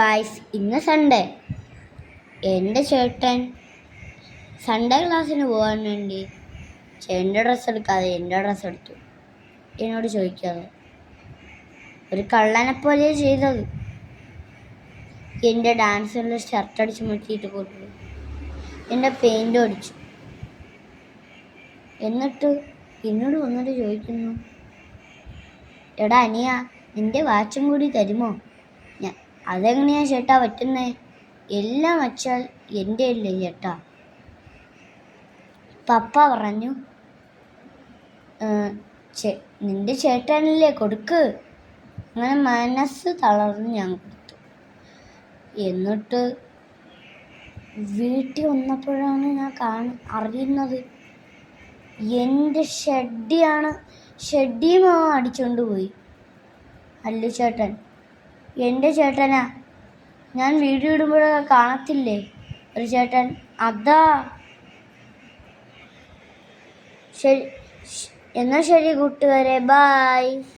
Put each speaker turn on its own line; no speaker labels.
Guys ഇന്ന് Sunday എന്റെ ചേട്ടൻ സൺഡേ ക്ലാസ്സിന് പോകാൻ വേണ്ടി ചേട്ടന്റെ ഡ്രസ്സ് എടുക്കാതെ എന്റെ ഡ്രസ്സ് എടുത്തു. എന്നോട് ചോദിക്കാതെ ഒരു കള്ളനെ പോലെ ചെയ്തത്. എന്റെ ഡാൻസിന്റെ ഷർട്ട് അടിച്ച് മുറ്റിയിട്ട് കൊടുത്തു എന്റെ പെയിന്റും അടിച്ചു. എന്നിട്ട് എന്നോട് വന്നിട്ട് ചോദിക്കുന്നു. എടാ അനിയ നിന്റെ വാച്ചും കൂടി തരുമോ? ഞാൻ അതെങ്ങനെയാ ചേട്ടാ പറ്റുന്നത് എല്ലാം വച്ചാൽ എന്റെ അല്ലേ ചേട്ടാ? പപ്പ പറഞ്ഞു നിന്റെ ചേട്ടനല്ലേ കൊടുക്ക്? അങ്ങനെ മനസ്സ് തളർന്ന് ഞാൻ കൊടുത്തു. എന്നിട്ട് വീട്ടിൽ വന്നപ്പോഴാണ് ഞാൻ കാണ അറിയുന്നത് എന്റെ ഷെഡിയാണ് ഷെഡിയും അടിച്ചുകൊണ്ട് പോയി. അല്ലു ചേട്ടൻ എന്റെ ചേട്ടനാ. ഞാൻ വീഡിയോ ഇടുമ്പോഴൊക്കെ കാണത്തില്ലേ? ഒരു ചേട്ടൻ. അതാ. ശരി എന്നാൽ ശരി കൂട്ടുകാരെ. ബായ്